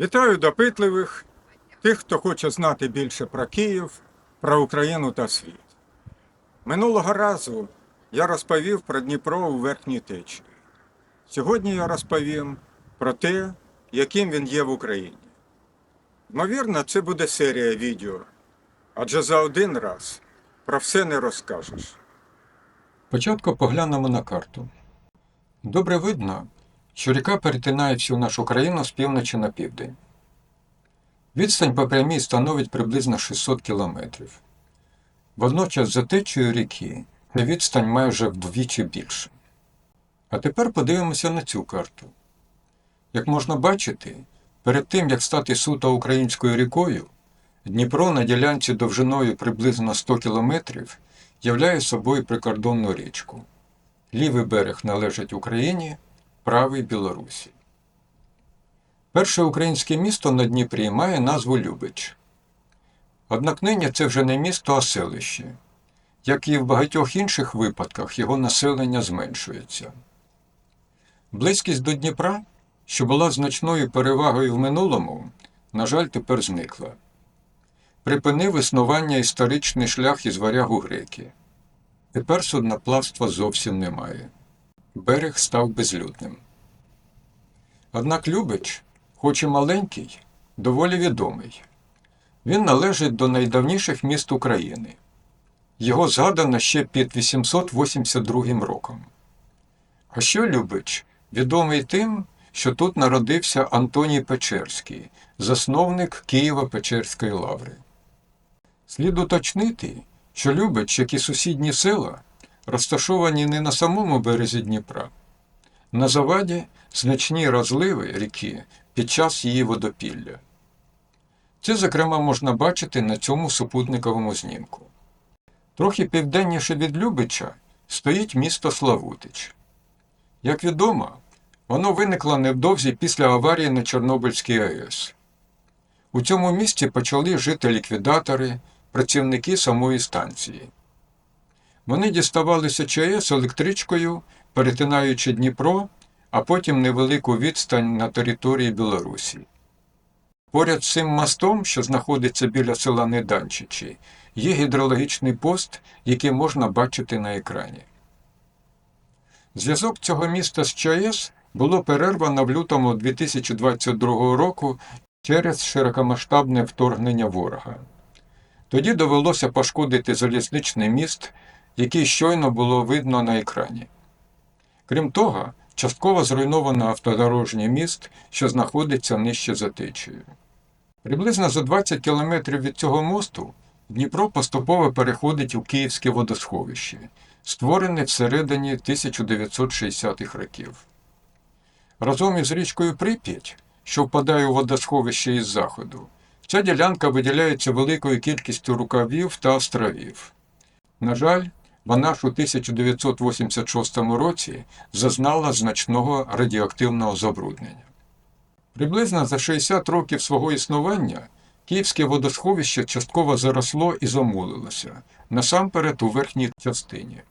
Вітаю допитливих, тих, хто хоче знати більше про Київ, про Україну та світ. Минулого разу я розповів про Дніпро у верхній течії. Сьогодні я розповім про те, яким він є в Україні. Ймовірно, це буде серія відео, адже за один раз про все не розкажеш. Спочатку поглянемо на карту. Добре видно, що ріка перетинає всю нашу країну з півночі на південь. Відстань по прямій становить приблизно 600 кілометрів. Водночас за течією ріки ця відстань майже вдвічі більше. А тепер подивимося на цю карту. Як можна бачити, перед тим як стати суто українською рікою, Дніпро на ділянці довжиною приблизно 100 кілометрів являє собою прикордонну річку. Лівий берег належить Україні, правий Білорусі. Перше українське місто на Дніпрі має назву Любич. Однак нині це вже не місто, а селище. Як і в багатьох інших випадках, його населення зменшується. Близькість до Дніпра, що була значною перевагою в минулому, на жаль, тепер зникла. Припинив існування історичний шлях із варягу греки. Тепер судноплавства зовсім немає. Берег став безлюдним. Однак Любич, хоч і маленький, доволі відомий. Він належить до найдавніших міст України. Його згадано ще під 882 роком. А що Любич відомий тим, що тут народився Антоній Печерський, засновник Києво-Печерської лаври. Слід уточнити, що Любич, як і сусідні села, розташовані не на самому березі Дніпра. На заваді значні розливи ріки під час її водопілля. Це, зокрема, можна бачити на цьому супутниковому знімку. Трохи південніше від Любича стоїть місто Славутич. Як відомо, воно виникло невдовзі після аварії на Чорнобильській АЕС. У цьому місті почали жити ліквідатори, працівники самої станції. Вони діставалися ЧАЕС електричкою, перетинаючи Дніпро, а потім невелику відстань на території Білорусі. Поряд з цим мостом, що знаходиться біля села Неданчичі, є гідрологічний пост, який можна бачити на екрані. Зв'язок цього міста з ЧАЕС було перервано в лютому 2022 року через широкомасштабне вторгнення ворога. Тоді довелося пошкодити залізничний міст, який щойно було видно на екрані. Крім того, частково зруйновано автодорожній міст, що знаходиться нижче за течією. Приблизно за 20 кілометрів від цього мосту Дніпро поступово переходить у Київське водосховище, створене всередині 1960-х років. Разом із річкою Прип'ять, що впадає у водосховище із заходу, ця ділянка виділяється великою кількістю рукавів та островів. На жаль, вона ж у 1986 році зазнала значного радіоактивного забруднення. Приблизно за 60 років свого існування Київське водосховище частково заросло і замулилося, насамперед у верхній частині.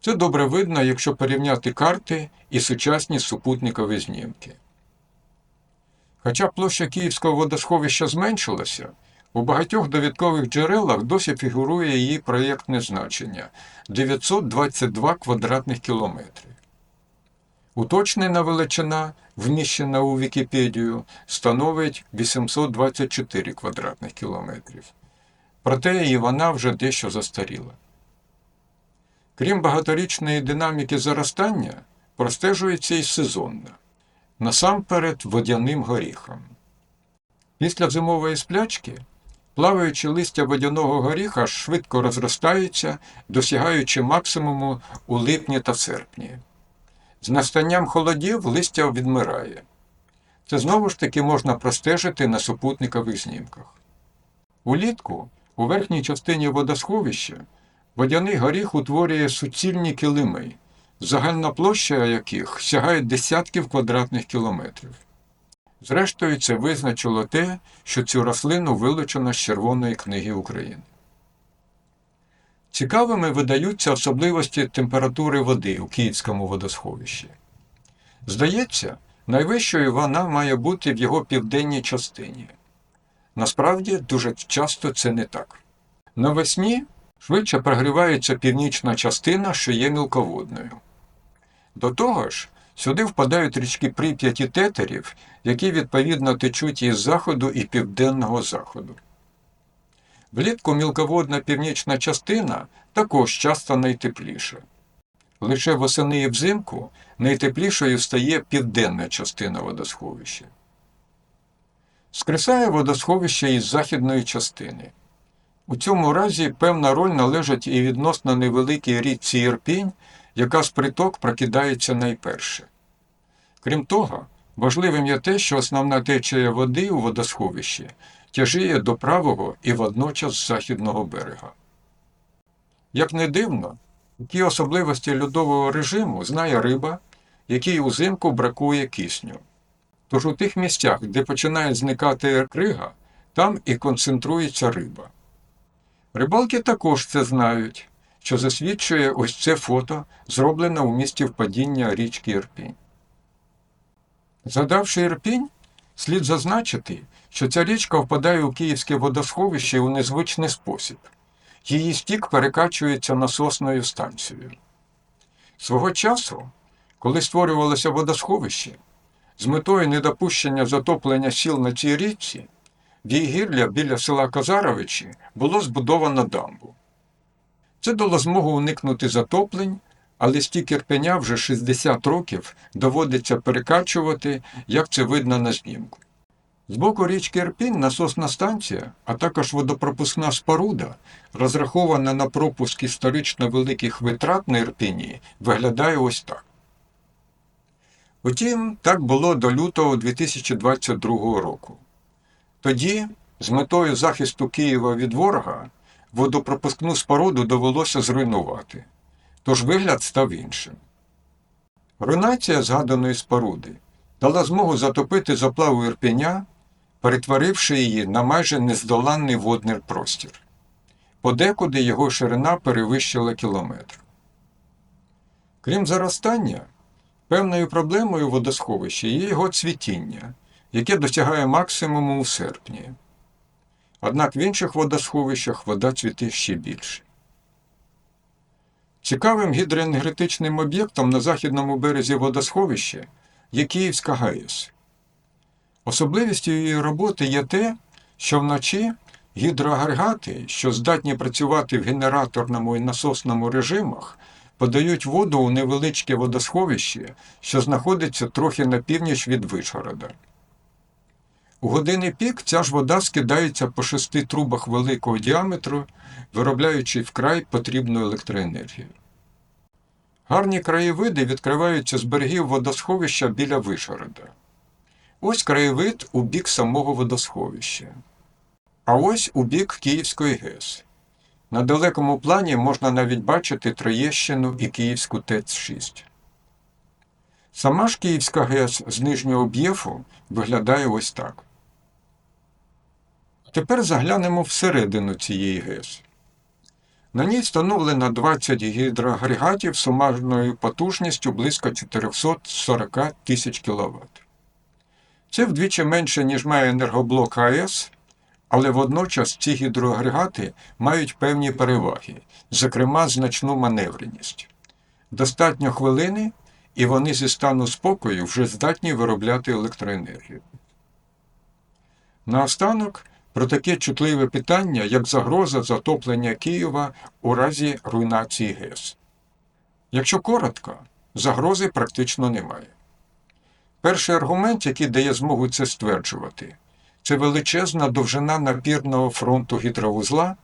Це добре видно, якщо порівняти карти і сучасні супутникові знімки. Хоча площа Київського водосховища зменшилася, у багатьох довідкових джерелах досі фігурує її проєктне значення 922 квадратних кілометри. Уточнена величина, вміщена у Вікіпедію, становить 824 квадратних кілометрів. Проте і вона вже дещо застаріла. Крім багаторічної динаміки заростання, простежується і сезонна, насамперед водяним горіхом. Після зимової сплячки плаваючи листя водяного горіха швидко розростаються, досягаючи максимуму у липні та серпні. З настанням холодів листя відмирає. Це знову ж таки можна простежити на супутникових знімках. Улітку у верхній частині водосховища водяний горіх утворює суцільні килими, загальна площа яких сягає десятків квадратних кілометрів. Зрештою, це визначило те, що цю рослину вилучено з Червоної книги України. Цікавими видаються особливості температури води у Київському водосховищі. Здається, найвищою вона має бути в його південній частині. Насправді, дуже часто це не так. Навесні швидше прогрівається північна частина, що є мілководною. До того ж, сюди впадають річки Прип'ять і Тетерів, які відповідно течуть із заходу і південного заходу. Влітку мілководна північна частина також часто найтепліша. Лише восени і взимку найтеплішою стає південна частина водосховища. Скресає водосховище із західної частини. У цьому разі певна роль належить і відносно невеликій річці Ірпінь, яка з приток прокидається найперше. Крім того, важливим є те, що основна течія води у водосховищі тяжіє до правого і водночас західного берега. Як не дивно, такі особливості льодового режиму знає риба, якій узимку бракує кисню. Тож у тих місцях, де починає зникати крига, там і концентрується риба. Рибалки також це знають, що засвідчує ось це фото, зроблене у місті впадіння річки Ірпінь. Згадавши Ірпінь, слід зазначити, що ця річка впадає у Київське водосховище у незвичний спосіб. Її стік перекачується насосною станцією. Свого часу, коли створювалося водосховище, з метою недопущення затоплення сіл на цій річці, в її гірля біля села Казаровичі було збудовано дамбу. Це дало змогу уникнути затоплень, але стік Ірпеня вже 60 років доводиться перекачувати, як це видно на знімку. З боку річки Ірпінь насосна станція, а також водопропускна споруда, розрахована на пропуск історично великих витрат на Ірпіні, виглядає ось так. Утім, так було до лютого 2022 року. Тоді, з метою захисту Києва від ворога, водопропускну споруду довелося зруйнувати, тож вигляд став іншим. Руйнація згаданої споруди дала змогу затопити заплаву Ірпеня, перетворивши її на майже нездоланний водний простір. Подекуди його ширина перевищила кілометр. Крім заростання, певною проблемою водосховища є його цвітіння, яке досягає максимуму у серпні. Однак в інших водосховищах вода цвіте ще більше. Цікавим гідроенергетичним об'єктом на західному березі водосховища є Київська ГАЕС. Особливістю її роботи є те, що вночі гідроагрегати, що здатні працювати в генераторному і насосному режимах, подають воду у невеличке водосховище, що знаходиться трохи на північ від Вишгорода. У години пік ця ж вода скидається по шести трубах великого діаметру, виробляючи вкрай потрібну електроенергію. Гарні краєвиди відкриваються з берегів водосховища біля Вишгорода. Ось краєвид у бік самого водосховища. А ось у бік Київської ГЕС. На далекому плані можна навіть бачити Троєщину і Київську ТЕЦ-6. Сама ж Київська ГЕС з нижнього б'єфу виглядає ось так. Тепер заглянемо всередину цієї ГЕС. На ній встановлено 20 гідроагрегатів сумарною потужністю близько 440 тисяч кВт. Це вдвічі менше, ніж має енергоблок АЕС, але водночас ці гідроагрегати мають певні переваги, зокрема значну маневреність. Достатньо хвилини, і вони зі стану спокою вже здатні виробляти електроенергію. Наостанок про таке чутливе питання, як загроза затоплення Києва у разі руйнації ГЕС. Якщо коротко, загрози практично немає. Перший аргумент, який дає змогу це стверджувати, це величезна довжина напірного фронту гідровузла,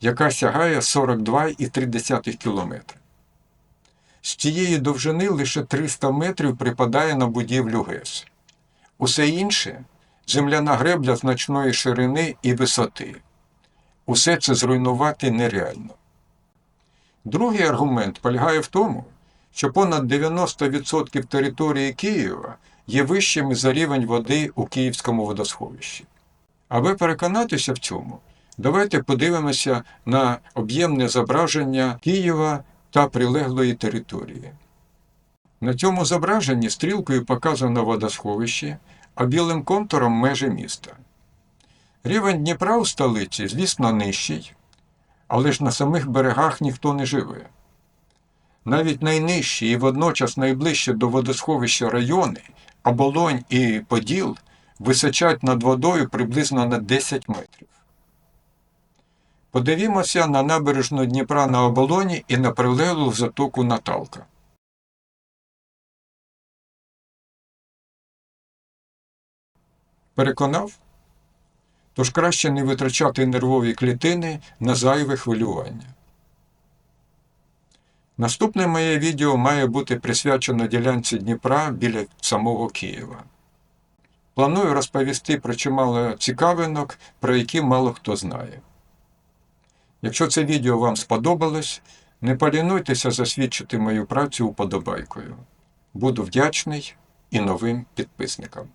яка сягає 42,3 км. З цієї довжини лише 300 метрів припадає на будівлю ГЕС. Усе інше земляна гребля значної ширини і висоти. Усе це зруйнувати нереально. Другий аргумент полягає в тому, що понад 90% території Києва є вищими за рівень води у Київському водосховищі. Аби переконатися в цьому, давайте подивимося на об'ємне зображення Києва та прилеглої території. На цьому зображенні стрілкою показано водосховище, а білим контуром межі міста. Рівень Дніпра у столиці, звісно, нижчий, але ж на самих берегах ніхто не живе. Навіть найнижчі і водночас найближчі до водосховища райони, Оболонь і Поділ, височать над водою приблизно на 10 метрів. Подивімося на набережну Дніпра на оболоні і на прилеглу затоку Наталка. Переконав? Тож краще не витрачати нервові клітини на зайве хвилювання. Наступне моє відео має бути присвячено ділянці Дніпра біля самого Києва. Планую розповісти про чимало цікавинок, про які мало хто знає. Якщо це відео вам сподобалось, не полінуйтеся засвідчити мою працю уподобайкою. Буду вдячний і новим підписникам.